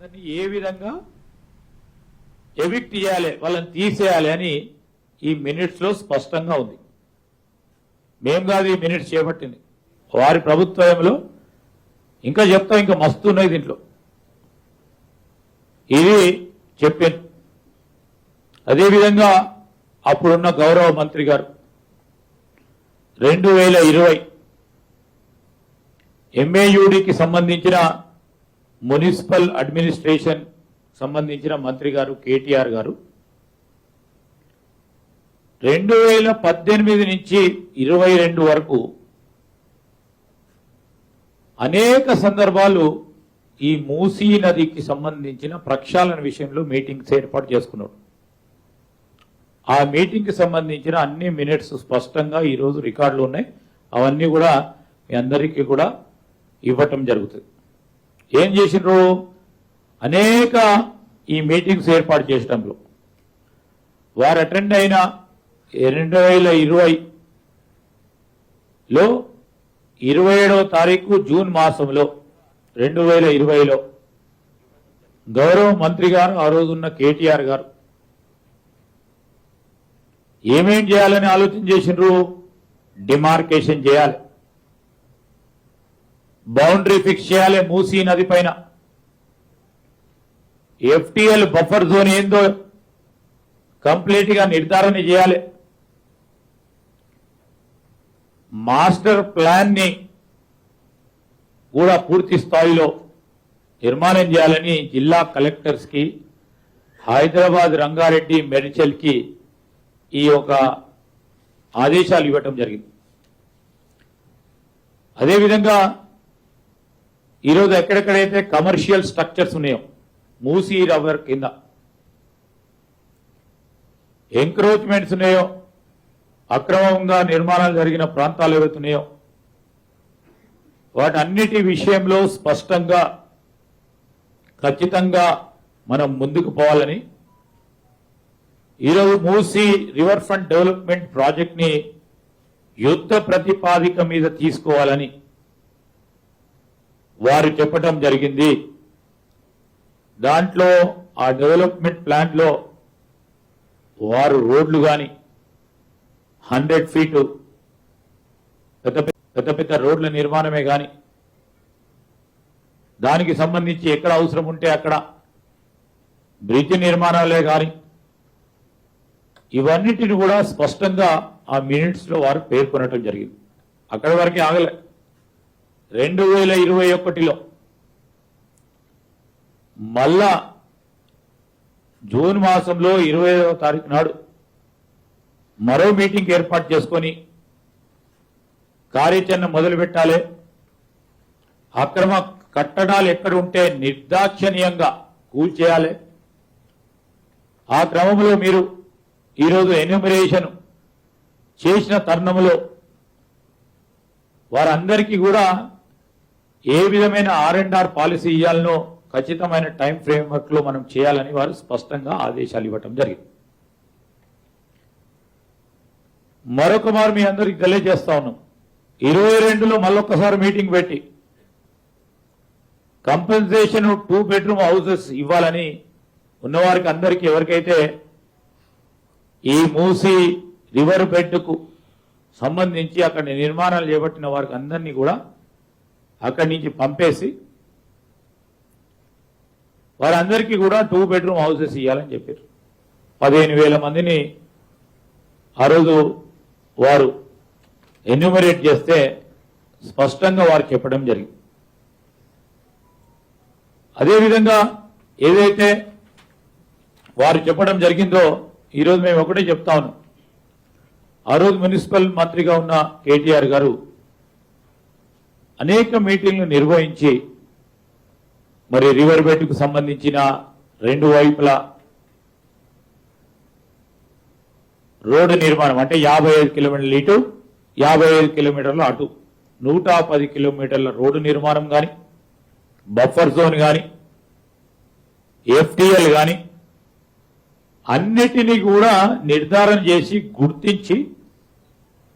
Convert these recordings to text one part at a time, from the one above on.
అందరినీ ఏ విధంగా ఎవిక్ట్ చేయాలి వాళ్ళని తీసేయాలి అని ఈ మినిట్స్లో స్పష్టంగా ఉంది. మేం కాదు ఈ మినిట్స్ చేపట్టింది. వారి ప్రభుత్వంలో ఇంకా చెప్తాం ఇంకా మస్తు ఉన్నాయి దీంట్లో. ఇది చెప్పాను. అదేవిధంగా అప్పుడున్న గౌరవ మంత్రి గారు రెండు వేల ఇరవై ఎంఏయుడికి సంబంధించిన మున్సిపల్ అడ్మినిస్ట్రేషన్ సంబంధించిన మంత్రి గారు కేటీఆర్ గారు. రెండు వేల పద్దెనిమిది నుంచి ఇరవై రెండు వరకు అనేక సందర్భాలు ఈ మూసీ నదికి సంబంధించిన ప్రక్షాళన విషయంలో మీటింగ్స్ ఏర్పాటు చేసుకున్నాడు ఆ మీటింగ్కి సంబంధించిన అన్ని మినిట్స్ స్పష్టంగా ఈరోజు రికార్డులు ఉన్నాయి. అవన్నీ కూడా మీ అందరికీ కూడా ఇవ్వటం జరుగుతుంది. ఏం చేసిండ్రు అనేక ఈ మీటింగ్స్ ఏర్పాటు చేయడంలో వారు అటెండ్ అయిన రెండు వేల ఇరవైలో ఇరవై ఏడవ తారీఖు జూన్ మాసంలో రెండు వేల ఇరవైలో గౌరవ మంత్రి గారు ఆ రోజున్న కేటీఆర్ గారు ఏమేం చేయాలని ఆలోచన చేసిండ్రు డిమార్కేషన్ చేయాలి. బౌండరీ ఫిక్స్ చేయాలి మూసీ నది పైన. ఎఫ్టిఎల్ బఫర్ జోన్ ఏందో కంప్లీట్గా నిర్ధారణ చేయాలి. మాస్టర్ ప్లాన్ని కూడా పూర్తి స్థాయిలో నిర్మాణం చేయాలని జిల్లా కలెక్టర్స్కి హైదరాబాద్ రంగారెడ్డి మెడిచల్కి ఈ యొక్క ఆదేశాలు ఇవ్వటం జరిగింది. అదేవిధంగా ఈరోజు ఎక్కడెక్కడైతే కమర్షియల్ స్ట్రక్చర్స్ ఉన్నాయో మూసీ రవర్ కింద ఎంక్రోచ్మెంట్స్ ఉన్నాయో అక్రమంగా నిర్మాణాలు జరిగిన ప్రాంతాలు ఏవైతున్నాయో వాటన్నిటి విషయంలో స్పష్టంగా ఖచ్చితంగా మనం ముందుకు పోవాలని ఈరోజు మూసీ రివర్ ఫ్రంట్ డెవలప్మెంట్ ప్రాజెక్ట్ని యుద్ధ ప్రతిపాదిక మీద తీసుకోవాలని వారు చెప్పటం జరిగింది. దాంట్లో ఆ డెవలప్మెంట్ ప్లాన్లో వారు రోడ్లు కానీ హండ్రెడ్ ఫీట్ పెద్ద పెద్ద- పెద్ద పెద్ద రోడ్ల నిర్మాణమే కానీ దానికి సంబంధించి ఎక్కడ అవసరం ఉంటే అక్కడ బ్రిడ్జ్ నిర్మాణాలే కానీ ఇవన్నిటిని కూడా స్పష్టంగా ఆ మినిట్స్లో వారు పేర్కొనటం జరిగింది. అక్కడి వరకే ఆగలే. రెండు వేల ఇరవై ఒకటిలో మళ్ళా జూన్ మాసంలో ఇరవై తారీఖు నాడు మరో మీటింగ్ ఏర్పాటు చేసుకొని కార్యాచరణ మొదలు పెట్టాలి. అక్రమ కట్టడాలు ఎక్కడ ఉంటే నిర్దాక్షణీయంగా కూల్చేయాలి ఆ క్రమంలో మీరు ఈరోజు ఎన్యూమరేషన్ చేసిన తరుణంలో వారందరికీ కూడా ఏ విధమైన ఆర్ అండ్ ఆర్ పాలసీ ఇవ్వాలనో ఖచ్చితమైన టైం ఫ్రేమ్వర్క్లో మనం చేయాలని వారు స్పష్టంగా ఆదేశాలు ఇవ్వటం జరిగింది. మరొక మారు మీ అందరికి తెలియజేస్తా ఉన్నాం. ఇరవై రెండులో మళ్ళొక్కసారి మీటింగ్ పెట్టి కంపెన్సేషన్ టూ బెడ్రూమ్ హౌసెస్ ఇవ్వాలని ఉన్నవారికి అందరికీ ఎవరికైతే ఈ మూసి రివర్ బెడ్కు సంబంధించి అక్కడ నిర్మాణాలు చేపట్టిన వారికి అందరినీ కూడా అక్కడి నుంచి పంపేసి వారందరికీ కూడా టూ బెడ్రూమ్ హౌసెస్ ఇవ్వాలని చెప్పారు. పదిహేను వేల మందిని ఆ రోజు వారు ఎన్యూమరేట్ చేస్తే స్పష్టంగా వారు చెప్పడం జరిగింది. అదేవిధంగా ఏదైతే వారు చెప్పడం జరిగిందో ఈరోజు మేము ఒకటే చెప్తా ఉన్నాం. ఆ రోజు మున్సిపల్ మంత్రిగా ఉన్న కేటీఆర్ గారు అనేక మీటింగ్లు నిర్వహించి మరి రివర్ బెడ్కు సంబంధించిన రెండు వైపుల రోడ్డు నిర్మాణం అంటే యాభై ఐదు కిలోమీటర్ల ఇటు యాభై ఐదు కిలోమీటర్ల అటు. నూట పది కిలోమీటర్ల రోడ్డు నిర్మాణం కానీ బఫర్ జోన్ కానీ ఎఫ్టిఎల్ కానీ అన్నిటినీ కూడా నిర్ధారణ చేసి గుర్తించి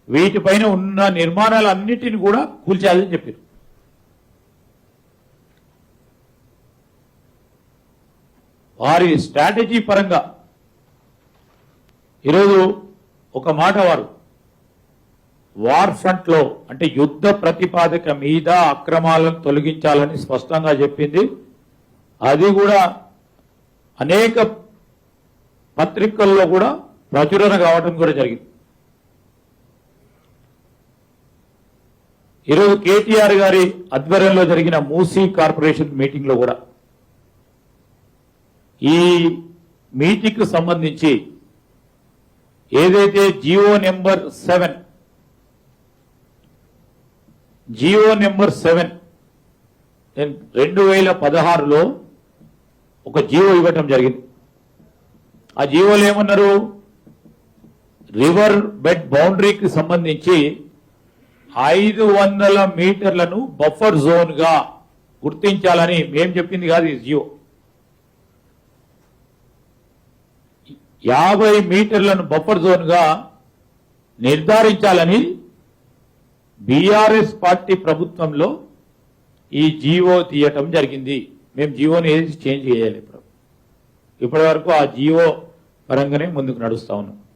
వీటిపైన ఉన్న నిర్మాణాలన్నిటిని కూడా కూల్చేయాలని చెప్పారు. వారి స్ట్రాటజీ పరంగా ఈరోజు ఒక మాట వారు. వార్ ఫ్రంట్లో అంటే యుద్ధ ప్రతిపాదక మీద అక్రమాలను తొలగించాలని స్పష్టంగా చెప్పింది. అది కూడా అనేక పత్రికల్లో కూడా ప్రచురణ కావడం కూడా జరిగింది. ఈరోజు కేటీఆర్ గారి ఆధ్వర్యంలో జరిగిన మూసీ కార్పొరేషన్ మీటింగ్లో కూడా ఈ మీటింగ్కు సంబంధించి ఏదైతే Jio number seven Jio number seven రెండు వేల పదహారులో ఒక జియో ఇవ్వటం జరిగింది. ఆ జియోలు ఏమన్నారు? రివర్ బెడ్ బౌండరీకి సంబంధించి ఐదు వందల మీటర్లను బఫర్ జోన్గా గుర్తించాలని మేం చెప్పింది కాదు ఈ జియో. యాభై మీటర్లను బఫర్ జోన్గా నిర్ధారించాలని బీఆర్ఎస్ పార్టీ ప్రభుత్వంలో ఈ జీవో తీయటం జరిగింది. మేము జీవోని ఏది చేంజ్ చేయాలి ఇప్పుడు? ఇప్పటి వరకు ఆ జీవో పరంగానే ముందుకు నడుస్తా ఉన్నాం.